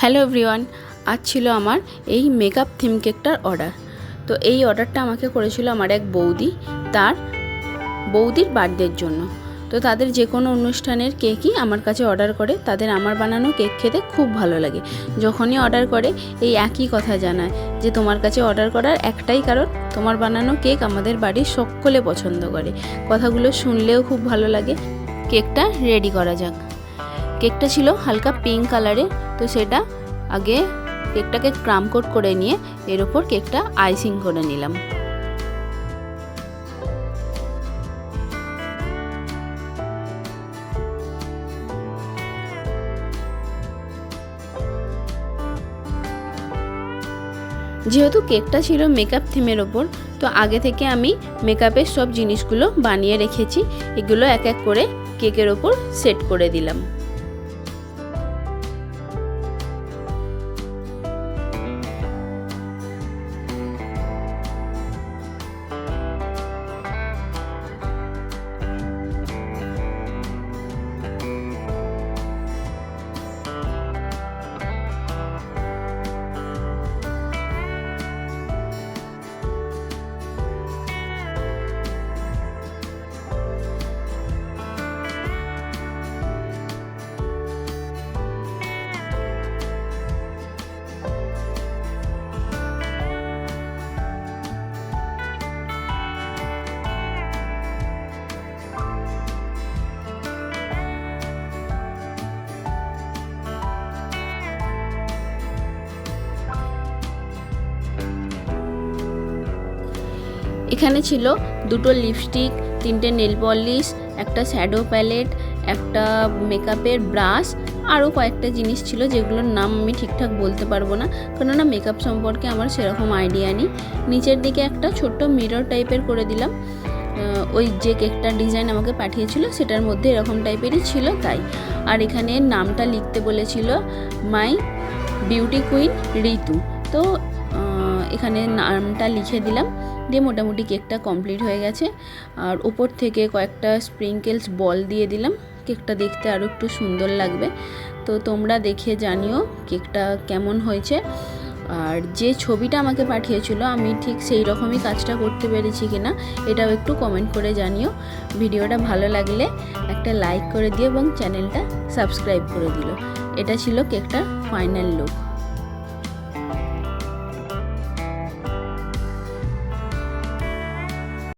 Hello everyone, আজ ছিল আমার এই মেকআপ থিম কেকটার অর্ডার তো এই অর্ডারটা আমাকে করেছিল আমার এক বৌদি, তার বৌদির বার্থডের জন্য। তো তাদের যে কোনো অনুষ্ঠানের কেকই আমার কাছে অর্ডার করে, তাদের আমার বানানো কেক খেতে খুব ভালো লাগে। যখনই অর্ডার করে, এই একই কথা জানায় যে তোমার কাছে অর্ডার করার একটাই কারণ, তোমার বানানো কেক আমাদের বাড়ির সকলে পছন্দ করে। কথাগুলো শুনলেও খুব ভালো লাগে। কেকটা রেডি করা যাক। কেকটা ছিল হালকা পিঙ্ক কালারের তো সেটা আগে কেকটাকে ক্রাম কোট করে নিয়ে এর ওপর কেকটা আইসিং করে নিলাম। যেহেতু কেকটা ছিল মেকআপ থিমের ওপর, তো আগে থেকে আমি মেকআপের সব জিনিসগুলো বানিয়ে রেখেছি, এগুলো এক এক করে কেকের ওপর সেট করে দিলাম। এখানে ছিল দুটো লিপস্টিক তিনটে নেল পলিশ একটা শ্যাডো প্যালেট একটা মেকআপের ব্রাশ আরও কয়েকটা জিনিস ছিল যেগুলোর নাম আমি ঠিকঠাক বলতে পারব না, কেননা মেকআপ সম্পর্কে আমার সেরকম আইডিয়া নেই। নিচের দিকে একটা ছোট্ট মিরর টাইপের করে দিলাম। ওই যে কেকটার ডিজাইন আমাকে পাঠিয়েছিল, সেটার মধ্যে এরকম টাইপেরই ছিল তাই। আর এখানে নামটা লিখতে বলেছিল মাই বিউটি কুইন ঋতু তো এখানে নামটা লিখে দিলাম। দিয়ে মোটামুটি কেকটা কমপ্লিট হয়ে গেছে। আর উপর থেকে কয়েকটা স্প্রিঙ্কেলস বল দিয়ে দিলাম। কেকটা দেখতে আরও একটু সুন্দর লাগবে। তো তোমরা দেখে জানিও কেকটা কেমন হয়েছে। আর যে ছবিটা আমাকে পাঠিয়েছিল, আমি ঠিক সেই রকমই কাজটা করতে পেরেছি কিনা, এটাও একটু কমেন্ট করে জানিও। ভিডিওটা ভালো লাগলে একটা লাইক করে দিও এবং চ্যানেলটা সাবস্ক্রাইব করে দিল। এটা ছিল কেকটার ফাইনাল লুক